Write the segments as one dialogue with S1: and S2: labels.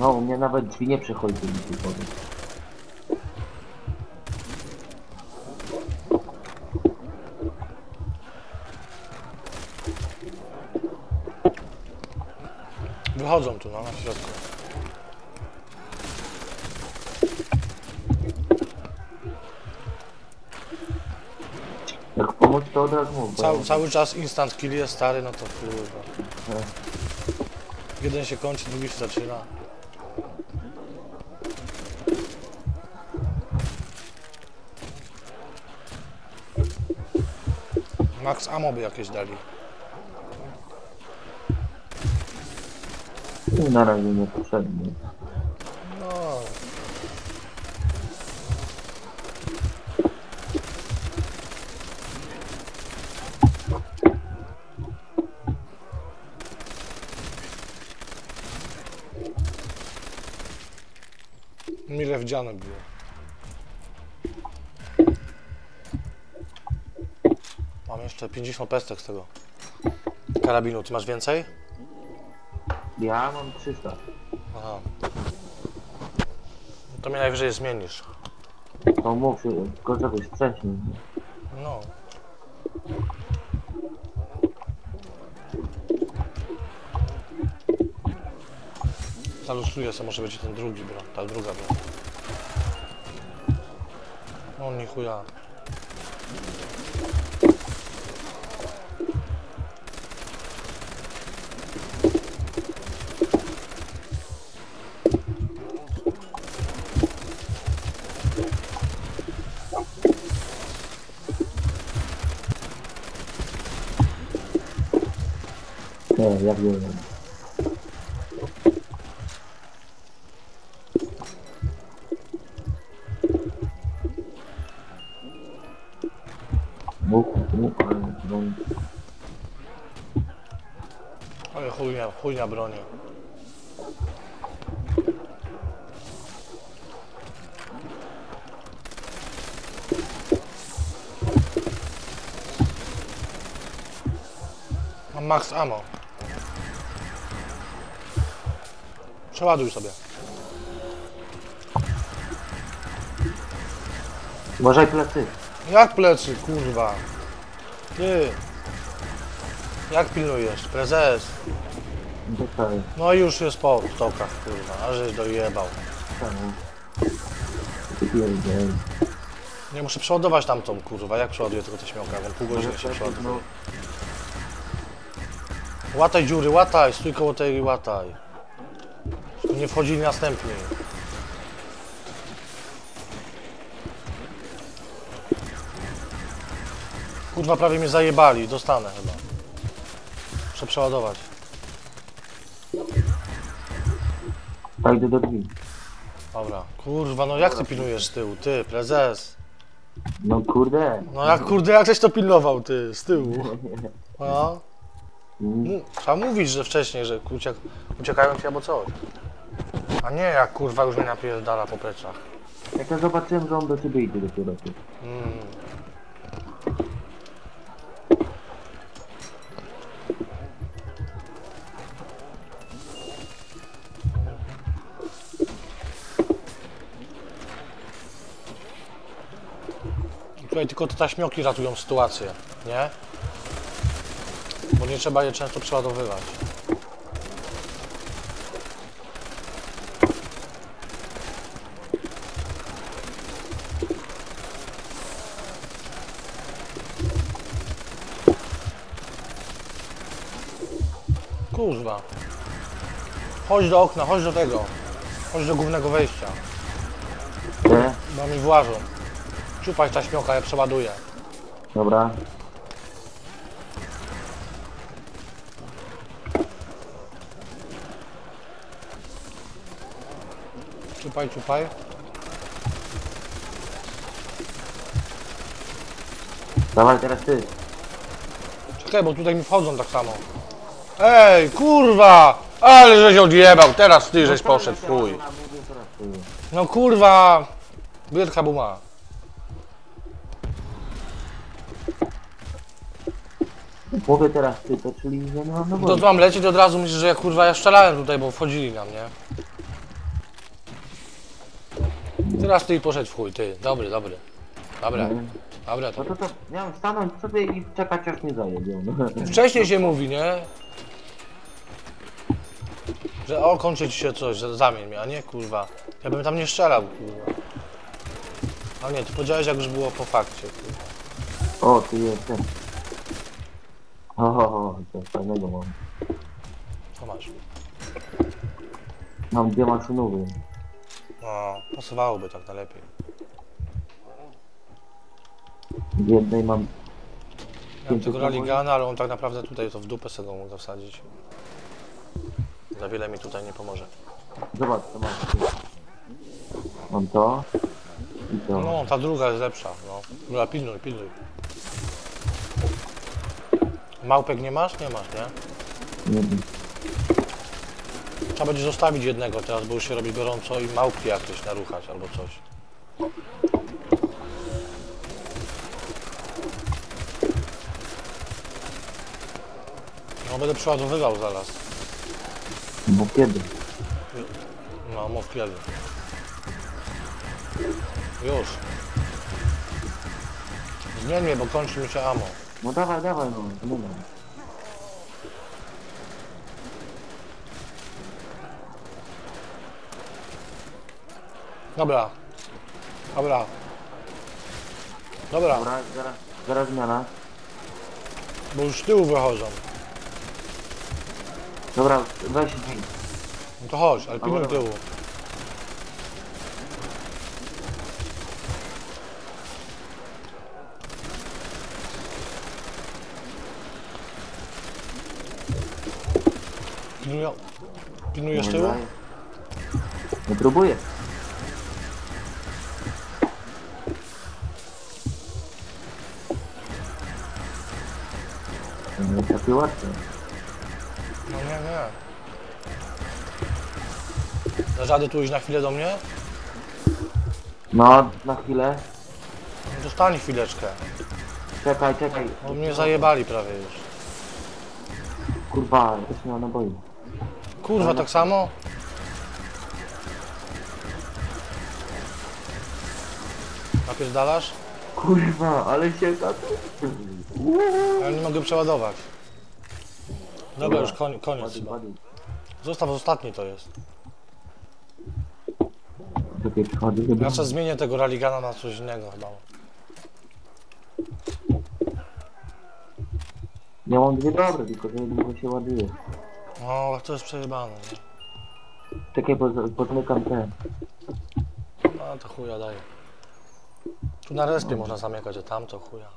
S1: No, u mnie nawet drzwi nie przechodzi mi tu powiem.
S2: Wychodzą tu, no, na środku.
S1: Jak pomóc to od razu mów. bo
S2: Cały,
S1: ja-
S2: cały czas instant kill jest stary, no to kurwa. Jeden się kończy, drugi się zaczyna. Max ammo by jakieś dali.
S1: Na razie nie potrzebny.
S2: No. Mile wdziane było. Jeszcze 50 pestek z tego karabinu. Ty masz więcej?
S1: Ja mam 300.
S2: Aha. No To mnie najwyżej zmienisz.
S1: To mów, się, tylko czegoś wcześniej. nie?
S2: No. Zalusuję sobie, może będzie ten drugi broń, ta druga broń. No nie chuja.
S1: Nie, ja wiem. Mów, ale no,
S2: chujnia, chujnia broni. Max ammo. Przeładuj sobie.
S1: Uważaj plecy.
S2: Jak plecy, kurwa? Ty. Jak pilnujesz? Prezes.
S1: Tutaj,
S2: No i już jest po stokach, kurwa. A żeś dojebał. Nie muszę przeładować tamtą, kurwa. Jak przeładuję tylko te śmiałka? Mam pół godziny się przeładuje.
S1: No,
S2: Łataj dziury, łataj, stój koło tej i łataj. Nie wchodzili następni. Kurwa, prawie mnie zajebali, dostanę chyba. Muszę przeładować.
S1: idę do drzwi.
S2: Dobra. Kurwa, no jak ty pilnujesz z tyłu? Ty, prezes.
S1: No kurde.
S2: No jak kurde, jak żeś to pilnował, ty, z tyłu. No.
S1: Mm,
S2: Trzeba mówić, że wcześniej, że uciek, uciekają ci albo coś. A nie jak kurwa już mnie napierdala po pleczach.
S1: Jak ja zobaczyłem, że on do ciebie idzie dopiero ty.
S2: Mm. Tutaj tylko te taśmioki ratują sytuację, nie? Bo nie trzeba je często przeładowywać. Kurwa. Chodź do okna, chodź do tego. Chodź do głównego wejścia. Bo mi włażą. Czupaj taśmioka, ja przeładuję.
S1: Dobra.
S2: Czupaj, czupaj.
S1: Dawaj teraz ty.
S2: Czekaj, bo tutaj mi wchodzą tak samo. Ej, kurwa! Ale żeś odjebał, teraz ty żeś poszedł,
S1: Ja
S2: chuj. No kurwa! Biedka buma.
S1: Mówię teraz ty, to czyli że nie mam na
S2: To co mam lecieć od razu myślisz, że ja kurwa ja strzelałem tutaj, bo wchodzili na mnie. Teraz ty i poszedł w chuj, ty. Dobry, dobry. Dobra,
S1: Mhm.
S2: dobra.
S1: No
S2: To...
S1: to to miałem stanąć sobie i czekać aż mnie zajebią. No.
S2: Wcześniej się mówi, nie? Że o, kończy ci się coś, że zamień mnie, a nie kurwa. Ja bym tam nie strzelał, kurwa. A nie, ty powiedziałeś jak już było po fakcie, kurwa.
S1: O, ty jest ten. O, o, o, to fajnego mam.
S2: Co masz?
S1: Mam dwie maszynowe.
S2: No, pasowałoby tak najlepiej.
S1: W jednej mam...
S2: Ja mam tego Raligana, ale on tak naprawdę tutaj to w dupę sobie go mógł wsadzić. Za wiele mi tutaj nie pomoże.
S1: Zobacz, co mam. Mam to. I to.
S2: No, ta druga jest lepsza, no. Dobra, pilnuj, pilnuj. Małpek nie masz? Nie masz, nie?
S1: Nie wiem.
S2: Trzeba będzie zostawić jednego teraz, bo już się robi gorąco i małpki jakieś naruchać albo coś. No będę przeładowywał zaraz.
S1: Bo kiedy?
S2: No, mów kiedy. Już. Zmień mnie, bo kończy mi się amo.
S1: No dawaj, dawaj, no. Nie wiem.
S2: Dobra. Dobra. Dobra,
S1: Dobra, zaraz, zaraz zmiana.
S2: bo już z tyłu wychodzą.
S1: Dobra, weź drzwi.
S2: No to chodź, ale pilnuj tyłu. Pilnuję. Pilnujesz tyłu?
S1: Daj. Nie próbuję. To nie jest takie łatwe.
S2: Nie. Dasz radę tu iść na chwilę do mnie?
S1: No, na chwilę.
S2: No to stań chwileczkę.
S1: Czekaj, czekaj.
S2: Bo mnie zajebali prawie już.
S1: Kurwa, też nie ma naboi.
S2: Kurwa, tak samo? Napierdalasz?
S1: Kurwa, ale się tatu.
S2: Ja nie mogę przeładować. Dobra, już koń, koniec chyba. Zostaw, ostatni to jest.
S1: Czekaj, przychodzi.
S2: Czas zmienię tego Raligana na coś innego chyba.
S1: Ja mam dwie dobre, tylko że niedługo się ładuje.
S2: No, to jest przejebane, nie?
S1: Czekaj, bo podmykam ten.
S2: No to chuja daje. Tu na respie można zamykać, a tam to chuja.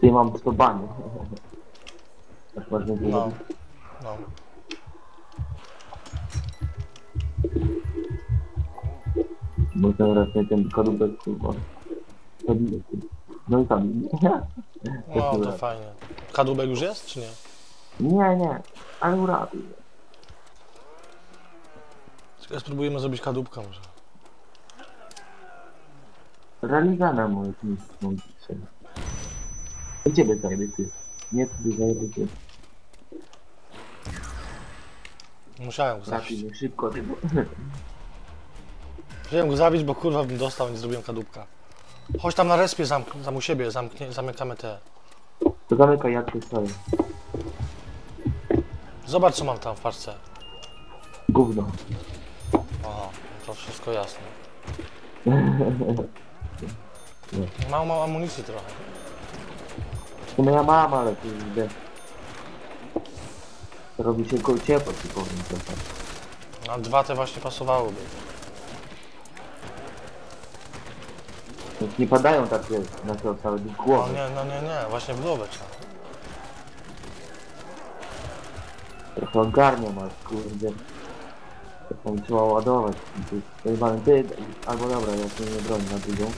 S1: Ty mam 100 bani. Tak
S2: No, no.
S1: Bo teraz nie ten kadłubek, kurwa. No i tam.
S2: No to fajnie. Kadłubek już jest, czy nie?
S1: Nie, nie, ale uratuj.
S2: Czekaj, spróbujemy zrobić kadłubka może.
S1: Religana możesz mieć mądrze. Ciebie zajdę ty. Nie, ty zajdę ty.
S2: Musiałem go zabić.
S1: mnie szybko, ty.
S2: Musiałem go zabić, bo kurwa bym dostał, nie zrobiłem kadłubka. Chodź tam na respie, zamk tam u siebie, zamknie, zamykamy te.
S1: To zamykaj, jak ty stoję.
S2: Zobacz co mam tam w parce.
S1: Gówno.
S2: Aha, to wszystko jasne. Mało mam amunicji trochę.
S1: Sumie ja mam, ale ty idę. Robi się koło ciepło, ci powiem trochę.
S2: A dwa te właśnie pasowałyby.
S1: Więc nie padają takie na to całe
S2: No
S1: głowy.
S2: nie, no nie, nie, właśnie w głowę trzeba.
S1: Trochę ogarnia masz, kurde. Taką trzeba ładować. To jest pojebane. Ty, albo dobra, ja się nie bronię na drugą.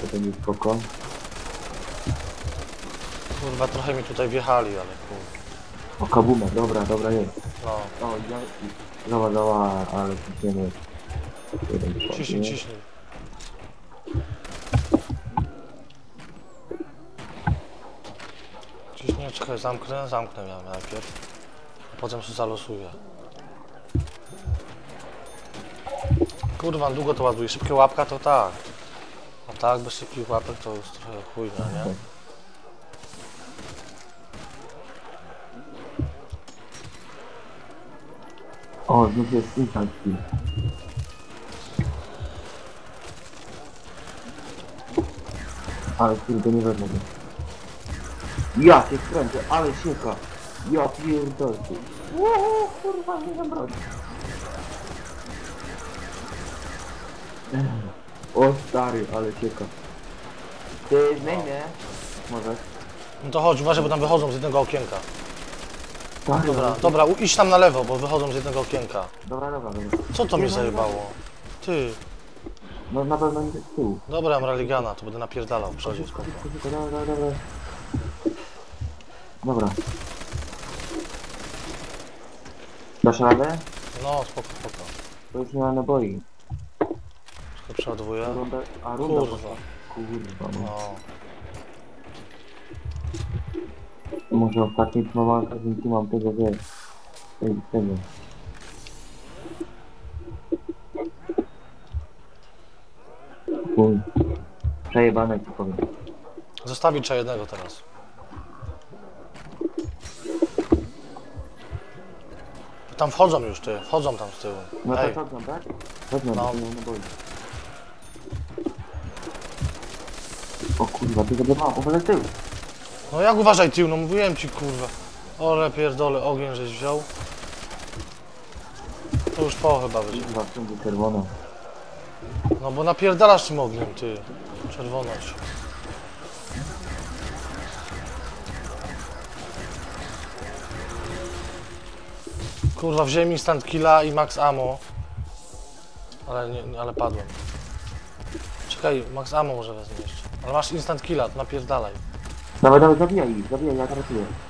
S1: To będzie spoko.
S2: Kurwa, trochę mi tutaj wjechali, ale kurwa.
S1: O, kabumę, dobra, dobra jest.
S2: No,
S1: O, ja... Zała, zała, ale shot,
S2: ciśnij, ciśnij. Ciśnij, czekaj, zamknę, zamknę ja najpierw. A potem się zalosuję. Kurwa, długo to ładuje. Szybkie łapka to tak. A tak, bez szybkich łapek to jest trochę chujna, nie?
S1: O, znów jest instant kill. Ale kurde, nie wezmę. Ja się kręcę, ale sieka. Ja pierdolę. Uuu, kurwa, nie mam broni. O stary, ale sieka. Ty zmienię. Może.
S2: No to chodź, uważaj, bo tam wychodzą z jednego okienka.
S1: Stary,
S2: Dobra, dobra, u- idź tam na lewo, bo wychodzą z jednego okienka.
S1: Dobra, dobra, dobra.
S2: Co to mnie zajebało? Ty,
S1: No na pewno nie z tyłu.
S2: dobra, mam raligana, to będę napierdalał w przodzie, spoko.
S1: Dobra, dobra, dobra. Dobra. Dasz radę?
S2: No, spoko, spoko.
S1: To już nie ma naboi.
S2: Tylko przeładowuję.
S1: Runda, a runda
S2: Kurwa.
S1: Kurwa, no.
S2: No.
S1: Może ostatni próbowałem każdym teamem tego, wiesz. Tego, tego. Chuj. Przejebane ci powiem.
S2: Zostawić trzeba jednego teraz. Tam wchodzą już ty, wchodzą tam z tyłu.
S1: No
S2: Ej,
S1: to co, tam, tak? Wezmę,
S2: No.
S1: no. ma naboi. O kurwa, ty mam, o tył.
S2: No jak uważaj tył, no mówiłem ci kurwa. Ole pierdolę, ogień żeś wziął. To już po chyba będzie.
S1: Wszędzie czerwono.
S2: No bo napierdalasz tym ogniem ty. Czerwoność. Kurwa, wziąłem instant killa i max ammo. Ale nie, nie, ale padłem. Czekaj, max ammo może wezmę jeszcze. Ale masz instant killa, to napierdalaj.
S1: Dawaj, dawaj, zabijaj ich, zabijaj, ja ratuję.